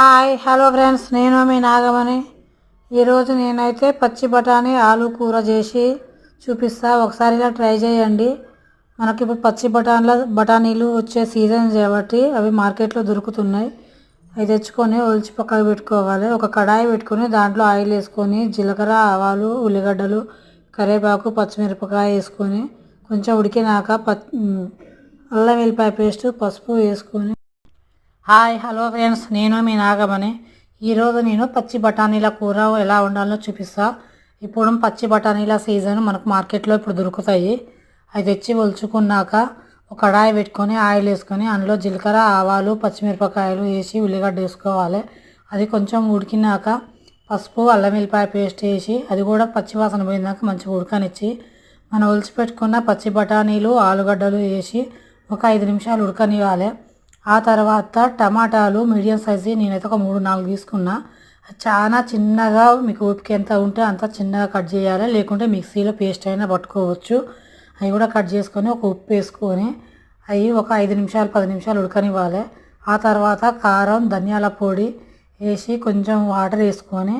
Hi hello friends నేను మీ నాగమణి. ఈరోజు నేనైతే పచ్చి బఠానీ ఆలు కూర చేసి చూపిస్తా. ఒకసారి ఇలా ట్రై చేయండి. మనకి ఇప్పుడు పచ్చి బఠానీల బఠానీలు వచ్చే సీజన్ కాబట్టి అవి మార్కెట్లో దొరుకుతున్నాయి. అవి తెచ్చుకొని ఒలిచి పక్కకు పెట్టుకోవాలి. ఒక కడాయి పెట్టుకొని దాంట్లో ఆయిల్ వేసుకొని జీలకర్ర ఆవాలు ఉల్లిగడ్డలు కరివేపాకు పచ్చిమిరపకాయ వేసుకొని కొంచెం ఉడికినాక ప అల్లం వెల్లిపాయ పేస్ట్ పసుపు వేసుకొని హాయ్ హలో ఫ్రెండ్స్. నేను మీ నాగమణి. ఈరోజు నేను పచ్చి బఠానీల కూర ఎలా ఉండాలో చూపిస్తా. ఇప్పుడు పచ్చి బఠానీల సీజన్ మనకు మార్కెట్లో ఇప్పుడు దొరుకుతాయి. అవి తెచ్చి ఒలుచుకున్నాక ఒక కడాయి పెట్టుకొని ఆయిల్ వేసుకొని అందులో జీలకర్ర ఆవాలు పచ్చిమిరపకాయలు వేసి ఉల్లిగడ్డ వేసుకోవాలి. అది కొంచెం ఉడికినాక పసుపు అల్లం వెల్లిపాయ పేస్ట్ వేసి అది కూడా పచ్చి వాసన పోయినాక మంచిగా ఉడకనిచ్చి మనం ఒలిచి పెట్టుకున్న పచ్చి బఠానీలు ఆలుగడ్డలు వేసి ఒక ఐదు నిమిషాలు ఉడకనివ్వాలి. ఆ తర్వాత టమాటాలు మీడియం సైజు నేనైతే ఒక మూడు నాలుగు తీసుకున్నా. చాలా చిన్నగా మీకు ఓపిక ఎంత ఉంటే అంత చిన్నగా కట్ చేయాలి. లేకుంటే మిక్సీలో పేస్ట్ అయినా పట్టుకోవచ్చు. అవి కూడా కట్ చేసుకొని ఒక ఉప్పు వేసుకొని అవి ఒక ఐదు నిమిషాలు పది నిమిషాలు ఉడకనివ్వాలి. ఆ తర్వాత కారం ధనియాల పొడి వేసి కొంచెం వాటర్ వేసుకొని